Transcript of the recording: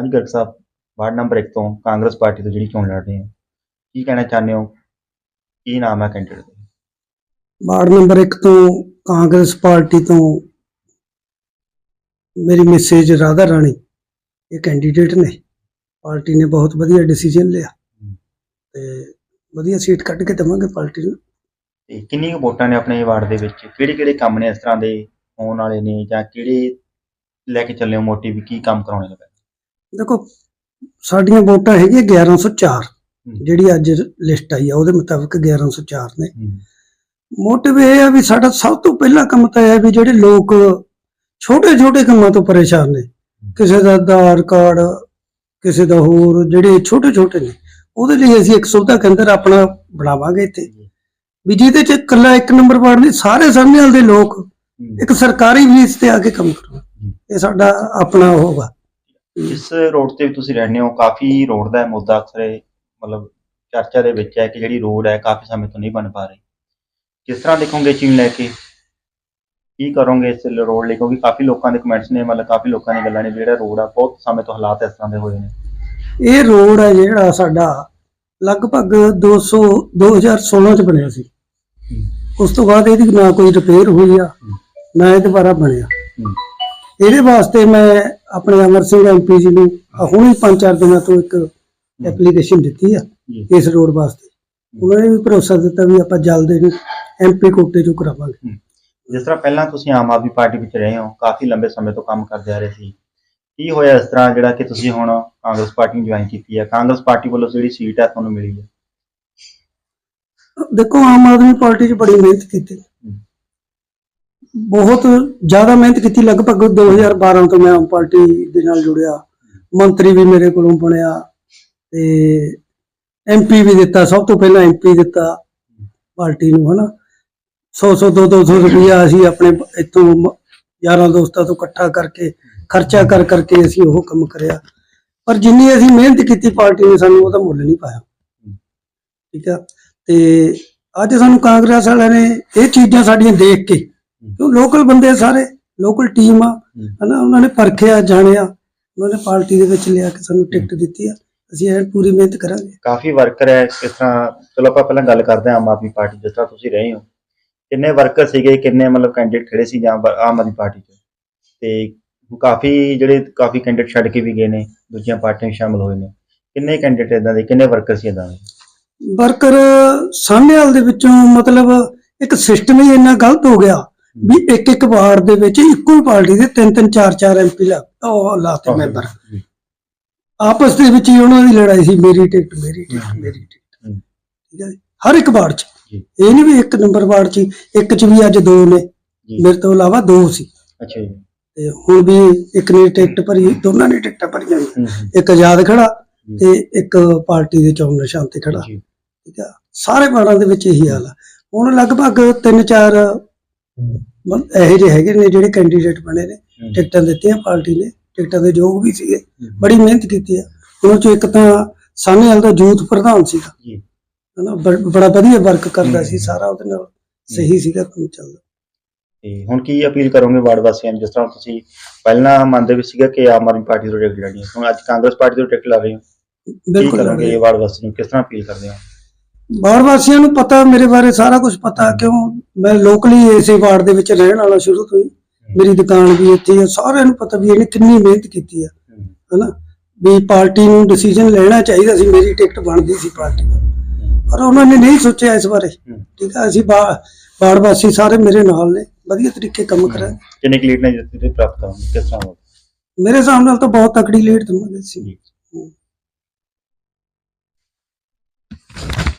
ਹਾਂਜੀ ਗਰਗ ਸਾਹਿਬ ward number 1 ਤੋਂ Congress party ਤੋਂ ਜਿਹੜੀ ਚੋਣ ਲੜ ਰਹੇ ਹੋ। ਕੀ ਕਹਿਣਾ ਚਾਹੁੰਦੇ ਹੋ? ਕੀ ਨਾਮ ਹੈ ਕੈਂਡੀਡੇਟ ਦਾ? ਵਾਰਡ ਨੰਬਰ 1 ਤੋਂ ਕਾਂਗਰਸ ਪਾਰਟੀ ਤੋਂ ਮੇਰੀ ਮੈਸੇਜ ਰਾਧਾ ਰਾਣੀ ਇਹ ਕੈਂਡੀਡੇਟ ਨੇ। ਪਾਰਟੀ ਨੇ ਬਹੁਤ ਵਧੀਆ ਡਿਸੀਜਨ ਲਿਆ। ਤੇ ਵਧੀਆ ਸੀਟ ਕੱਢ ਕੇ ਦੇਵਾਂਗੇ ਪਾਰਟੀ ਨੂੰ। ਤੇ ਕਿੰਨੀ ਵੋਟਾਂ ਨੇ ਆਪਣੇ ਵਾਰਡ ਦੇ ਵਿੱਚ? ਕਿਹੜੇ ਕਿਹੜੇ ਕੰਮ ਨੇ ਇਸ ਤਰ੍ਹਾਂ ਦੇ ਹੋਣ ਵਾਲੇ ਨੇ ਜਾਂ ਕਿਹੜੇ ਲੈ ਕੇ ਚੱਲੇ ਹੋ ਮੋਟਿਵ? ਕੀ ਕੰਮ ਕਰਾਉਣੇ ਨੇ ਦੇਖੋ ਸਾਡੀਆਂ ਵੋਟਾਂ ਹੈਗੀਆਂ 1104 ਜਿਹੜੀ ਅੱਜ ਲਿਸਟ ਆਈ ਆ ਉਹਦੇ ਮੁਤਾਬਕ 1104 ਨੇ। ਮੋਟਿਵ ਇਹ ਆ ਵੀ ਸਾਡਾ ਸਭ ਤੋਂ ਪਹਿਲਾ ਕੰਮ ਤਾਂ ਇਹ ਹੈ ਵੀ ਜਿਹੜੇ ਲੋਕ ਛੋਟੇ ਛੋਟੇ ਕੰਮਾਂ ਤੋਂ ਪਰੇਸ਼ਾਨ ਨੇ। ਕਿਸੇ ਦਾ ਆਧਾਰ ਕਾਰਡ ਕਿਸੇ ਦਾ ਹੋਰ ਜਿਹੜੇ ਛੋਟੇ ਛੋਟੇ ਨੇ ਉਹਦੇ ਲਈ ਅਸੀਂ ਇੱਕ ਸੁਵਿਧਾ ਕੇਂਦਰ ਆਪਣਾ ਬਣਾਵਾਂਗੇ ਇੱਥੇ। ਵੀ ਜਿਹਦੇ ਚ ਇਕੱਲਾ ਇੱਕ ਨੰਬਰ ਵਾਰਡ ਨਹੀਂ ਸਾਰੇ ਸਾਹਮਣੇ ਦੇ ਲੋਕ ਇੱਕ ਸਰਕਾਰੀ ਬੇਸ ਤੇ ਆ ਕੇ ਕੰਮ ਕਰੋ। ਇਹ ਸਾਡਾ ਆਪਣਾ ਹੋਗਾ ਇਸ ਰੋਡ ਤੇ ਵੀ ਤੁਸੀਂ ਰਹਿੰਦੇ ਹੋ ਕਾਫੀ ਰੋਡ ਦਾ ਮੁੱਦਾ ਅਕਸਰ ਇਹ ਮਤਲਬ ਚਰਚਾ ਦੇ ਵਿੱਚ ਹੈ ਕਿ ਜਿਹੜੀ ਰੋਡ ਹੈ ਕਾਫੀ ਸਮੇਂ ਤੋਂ ਨਹੀਂ ਬਣ ਪਾ ਰਹੀ। ਕਿਸ ਤਰ੍ਹਾਂ ਦੇਖੋਗੇ ਚੀਨ ਲੈ ਕੇ? ਕੀ ਕਰੋਗੇ ਇਸ ਰੋਡ ਲਈ? ਕਿਉਂਕਿ ਕਾਫੀ ਲੋਕਾਂ ਦੇ ਕਮੈਂਟਸ ਨੇ ਮਤਲਬ ਕਾਫੀ ਲੋਕਾਂ ਦੀਆਂ ਗੱਲਾਂ ਨੇ ਜਿਹੜਾ ਰੋਡ ਆ ਬਹੁਤ ਸਮੇਂ ਤੋਂ ਹਾਲਾਤ ਇਸ ਤਰ੍ਹਾਂ ਦੇ ਹੋਏ ਨੇ। ਇਹ ਰੋਡ ਹੈ ਜਿਹੜਾ ਸਾਡਾ ਲਗਭਗ 200 2016 ਚ ਬਣਿਆ ਸੀ। ਉਸ ਤੋਂ ਬਾਅਦ ਇਹਦੀ ਨਾ ਕੋਈ ਰਿਪੇਅਰ ਹੋਈ ਆ ਨਾ ਇਹ ਦੁਬਾਰਾ ਬਣਿਆ। ਇਹਦੇ ਵਾਸਤੇ ਮੈਂ ਆਪਣੇ ਅਮਰ ਸਿੰਘ ਐਮਪੀ ਜੀ ਨੂੰ ਹੁਣੇ ਪੰਜ ਚਾਰ ਦਿਨਾਂ ਤੋਂ ਇੱਕ ਐਪਲੀਕੇਸ਼ਨ ਦਿੱਤੀ ਆ। ਇਸ ਰੋਡ ਵਾਸਤੇ। ਉਹਨਾਂ ਨੇ ਵੀ ਭਰੋਸਾ ਦਿੱਤਾ ਵੀ ਆਪਾਂ ਜਲਦ ਇਹਨੂੰ ਐਮਪੀ ਕੋਟੇ ਚੋਂ ਕਰਾਵਾਂਗੇ। ਜਿਸ ਤਰ੍ਹਾਂ ਪਹਿਲਾਂ ਤੁਸੀਂ ਆਮ ਆਦਮੀ ਪਾਰਟੀ ਵਿੱਚ ਰਹੇ ਹੋ ਕਾਫੀ ਲੰਬੇ ਸਮੇਂ ਤੋਂ ਕੰਮ ਕਰਦੇ ਆ ਰਹੇ ਸੀ। ਕੀ ਹੋਇਆ ਇਸ ਤਰ੍ਹਾਂ ਜਿਹੜਾ ਕਿ ਤੁਸੀਂ ਹੁਣ ਕਾਂਗਰਸ ਪਾਰਟੀ ਨੂੰ ਜੁਆਇਨ ਕੀਤੀ ਹੈ ਕਾਂਗਰਸ ਪਾਰਟੀ ਵੱਲੋਂ ਜਿਹੜੀ ਸੀਟ ਹੈ ਤੁਹਾਨੂੰ ਮਿਲੀ ਹੈ ਦੇਖੋ ਆਮ ਆਦਮੀ ਪਾਰਟੀ 'ਚ ਬੜੀ ਮਿਹਨਤ ਕੀਤੀ। ਬਹੁਤ ਜ਼ਿਆਦਾ ਮਿਹਨਤ ਕੀਤੀ। ਲਗਭਗ 2012 ਤੋਂ ਮੈਂ ਆਮ ਪਾਰਟੀ ਦੇ ਨਾਲ ਜੁੜਿਆ। ਮੰਤਰੀ ਵੀ ਮੇਰੇ ਕੋਲੋਂ ਬਣਿਆ ਤੇ ਐਮਪੀ ਵੀ ਦਿੱਤਾ। ਸਭ ਤੋਂ ਪਹਿਲਾਂ ਐਮਪੀ ਦਿੱਤਾ ਪਾਰਟੀ ਨੂੰ, ਹਨਾ। 100 100 200 ਰੁਪਇਆ ਅਸੀਂ ਆਪਣੇ ਇੱਥੋਂ ਯਾਰਾਂ ਦੋਸਤਾਂ ਤੋਂ ਇਕੱਠਾ ਕਰਕੇ, ਖਰਚਾ ਕਰ ਕਰਕੇ ਅਸੀਂ ਉਹ ਕੰਮ ਕਰਿਆ। ਪਰ ਜਿੰਨੀ ਅਸੀਂ ਮਿਹਨਤ ਕੀਤੀ ਪਾਰਟੀ ਨੇ, ਸਾਨੂੰ ਉਹਦਾ ਮੁੱਲ ਨਹੀਂ ਪਾਇਆ। ਠੀਕ ਆ? ਤੇ ਅੱਜ ਸਾਨੂੰ ਕਾਂਗਰਸ ਵਾਲਿਆਂ ਨੇ ਇਹ ਚੀਜ਼ਾਂ ਸਾਡੀਆਂ ਦੇਖ ਕੇ ਕਿਉਂ ਲੋਕਲ ਬੰਦੇ ਸਾਰੇ ਲੋਕਲ ਟੀਮ ਆ। ਹਨਾ ਉਹਨਾਂ ਨੇ ਪਰਖਿਆ ਜਾਣਿਆ ਉਹਨਾਂ ਨੇ ਪਾਰਟੀ ਦੇ ਵਿੱਚ ਲਿਆ ਕੇ ਸਾਨੂੰ ਟਿਕਟ ਦਿੱਤੀ ਆ। ਅਸੀਂ ਇਹ ਪੂਰੀ ਮਿਹਨਤ ਕਰਾਂਗੇ। ਕਾਫੀ ਵਰਕਰ ਹੈ ਇਸ ਤਰ੍ਹਾਂ ਚਲੋ ਆਪਾਂ ਪਹਿਲਾਂ ਗੱਲ ਕਰਦੇ ਹਾਂ ਆਮ ਆਦਮੀ ਪਾਰਟੀ ਜਿਸ ਤਰ੍ਹਾਂ ਤੁਸੀਂ ਰਹੇ ਹੋ। ਕਿੰਨੇ ਵਰਕਰ ਸੀਗੇ ਕਿੰਨੇ ਮਤਲਬ ਕੈਂਡੀਡੇਟ ਖੜੇ ਸੀ ਜਾਂ ਆਮ ਆਦਮੀ ਪਾਰਟੀ 'ਚ? ਤੇ ਕਾਫੀ ਜਿਹੜੇ ਕਾਫੀ ਕੈਂਡੀਡੇਟ ਛੱਡ ਕੇ ਵੀ ਗਏ ਨੇ ਦੂਜੀਆਂ ਪਾਰਟੀਆਂ ਸ਼ਾਮਲ ਹੋਏ ਨੇ। ਕਿੰਨੇ ਕੈਂਡੀਡੇਟ ਇਦਾਂ ਦੇ ਕਿੰਨੇ ਵਰਕਰ ਸੀ ਇਦਾਂ ਦੇ? ਵਰਕਰ ਸਾਹਮਣੇਵਾਲ ਦੇ ਵਿੱਚੋਂ ਮਤਲਬ ਇੱਕ ਸਿਸਟਮ ਹੀ ਇੰਨਾ ਗਲਤ ਹੋ ਗਿਆ। ਵੀ ਇੱਕ ਇੱਕ ਵਾਰਡ ਦੇ ਵਿੱਚ ਇੱਕੋ ਹੀ ਪਾਰਟੀ ਦੇ ਤਿੰਨ ਤਿੰਨ ਚਾਰ ਚਾਰ ਐਮਪੀ ਲਾ ਉਹ ਲਾਤੇ ਮੈਂਬਰ। ਆਪਸ ਦੇ ਵਿੱਚ ਹੀ ਉਹਨਾਂ ਦੀ ਲੜਾਈ ਸੀ ਮੇਰੀ ਟਿਕਟ ਮੇਰੀ ਟਿਕਟ ਮੇਰੀ ਟਿਕਟ। ਠੀਕ ਹੈ। ਹਰ ਇੱਕ ਵਾਰਡ 'ਚ। ਇਹ ਨਹੀਂ ਵੀ ਇੱਕ ਨੰਬਰ ਵਾਰਡ 'ਚ ਇੱਕ 'ਚ ਵੀ ਅੱਜ ਦੋ ਨੇ। ਮੇਰੇ ਤੋਂ ਇਲਾਵਾ ਦੋ ਸੀ। ਅੱਛਾ ਜੀ। ਤੇ ਹੁਣ ਵੀ ਇੱਕ ਨੇ ਟਿਕਟ ਭਰੀ ਦੋਨਾਂ ਨੇ ਟਿਕਟਾਂ ਭਰੀਆਂ ਇੱਕ ਆਜ਼ਾਦ ਖੜਾ ਤੇ ਇੱਕ ਪਾਰਟੀ ਦੇ ਚੋਣ ਨਿਸ਼ਾਨ ਤੇ ਖੜਾ। ਠੀਕ ਆ? ਸਾਰੇ ਵਾਰਡਾਂ ਦੇ ਵਿੱਚ ਇਹੀ ਹਾਲ ਆ। ਹੁਣ ਲਗਭਗ ਤਿੰਨ ਚਾਰ ਬੰ- ਇਹੋ ਜਿਹੇ ਹੈਗੇ ਨੇ ਜਿਹੜੇ ਕੈਂਡੀਡੇਟ ਬਣੇ ਨੇ ਹੂੰ, ਟਿਕਟਾਂ ਦਿੱਤੀਆਂ ਪਾਰਟੀ ਨੇ ਟਿਕਟਾਂ ਦੇ ਯੋਗ ਵੀ ਸੀਗੇ ਹੂੰ, ਬੜੀ ਮਿਹਨਤ ਕੀਤੀ ਆ। ਉਹਨਾਂ ਚੋਂ ਇੱਕ ਤਾਂ ਸਾਹਨੇਵਾਲ ਦਾ ਯੂਥ ਪ੍ਰਧਾਨ ਸੀਗਾ। ਹਨਾ ਬੜਾ ਵਧੀਆ ਵਰਕ ਕਰਦਾ ਹੂੰ। ਸੀ ਸਾਰਾ ਉਹਦੇ ਨਾਲ ਸਹੀ ਸੀਗਾ ਕੰਮ ਚੱਲਦਾ। ਤੇ ਹੁਣ ਕੀ ਅਪੀਲ ਕਰੋਗੇ ਵਾਰਡ ਵਾਸੀਆਂ ਨੂੰ ਜਿਸ ਤਰ੍ਹਾਂ ਤੁਸੀਂ ਪਹਿਲਾਂ ਮੰਨਦੇ ਵੀ ਸੀਗਾ ਕਿ ਆਮ ਆਦਮੀ ਪਾਰਟੀ ਤੋਂ ਟਿਕਟ ਲੈਣੀ ਹੈ ਹੁਣ ਅੱਜ ਕਾਂਗਰਸ ਪਾਰਟੀ ਤੋਂ ਟਿਕਟ ਲੈ ਰਹੇ ਹੋ। ਬਿਲਕੁਲ ਕਰੋਗੇ ਇਹ ਵਾਰਡ ਵਾਸੀ ਨੂੰ ਕਿਸ ਤਰ੍ਹਾਂ ਅਪੀਲ ਕਰਦੇ ਹੋ? ਵਾਰਡ ਵਾਸੀਆਂ ਨੂੰ ਪਤਾ ਮੇਰੇ ਬਾਰੇ ਸਾਰਾ ਕੁਝ ਪਤਾ ਕਿਉਂ? ਮੈਂ ਲੋਕਲੀ ਇਸੇ ਵਾਰਡ ਦੇ ਵਿੱਚ ਰਹਿਣ ਵਾਲਾ ਸ਼ੁਰੂ ਤੋਂ ਹੀ। ਮੇਰੀ ਦੁਕਾਨ ਵੀ ਇੱਥੇ ਹੀ ਸਾਰਿਆਂ ਨੂੰ ਪਤਾ ਵੀ ਇਹਨੇ ਕਿੰਨੀ ਮਿਹਨਤ ਕੀਤੀ ਆ। ਹਨਾ? ਵੀ ਪਾਰਟੀ ਨੂੰ ਡਿਸੀਜਨ ਲੈਣਾ ਚਾਹੀਦਾ ਸੀ ਮੇਰੀ ਟਿਕਟ ਬਣਦੀ ਸੀ ਪਾਰਟੀ ਨੂੰ ਪਰ ਉਹਨਾਂ ਨੇ ਨਹੀਂ ਸੋਚਿਆ ਇਸ ਬਾਰੇ। ਠੀਕ ਆ ਅਸੀਂ ਬਾ- ਵਾਰਡ ਵਾਸੀ ਸਾਰੇ ਮੇਰੇ ਨਾਲ ਨੇ। ਵਧੀਆ ਤਰੀਕੇ ਕੰਮ ਕਰਾਂਗੇ। ਕਿੰਨੇ ਲੀਡ ਨੇ ਜਿੱਤੇ ਪ੍ਰਾਪਤ ਕਰੋਗੇ ਕਿਸ ਤਰ੍ਹਾਂ? ਮੇਰੇ ਹਿਸਾਬ ਨਾਲ ਤਾਂ ਬਹੁਤ ਤਕੜੀ ਲੀਡ ਦਵਾਂਗੇ ਸੀ।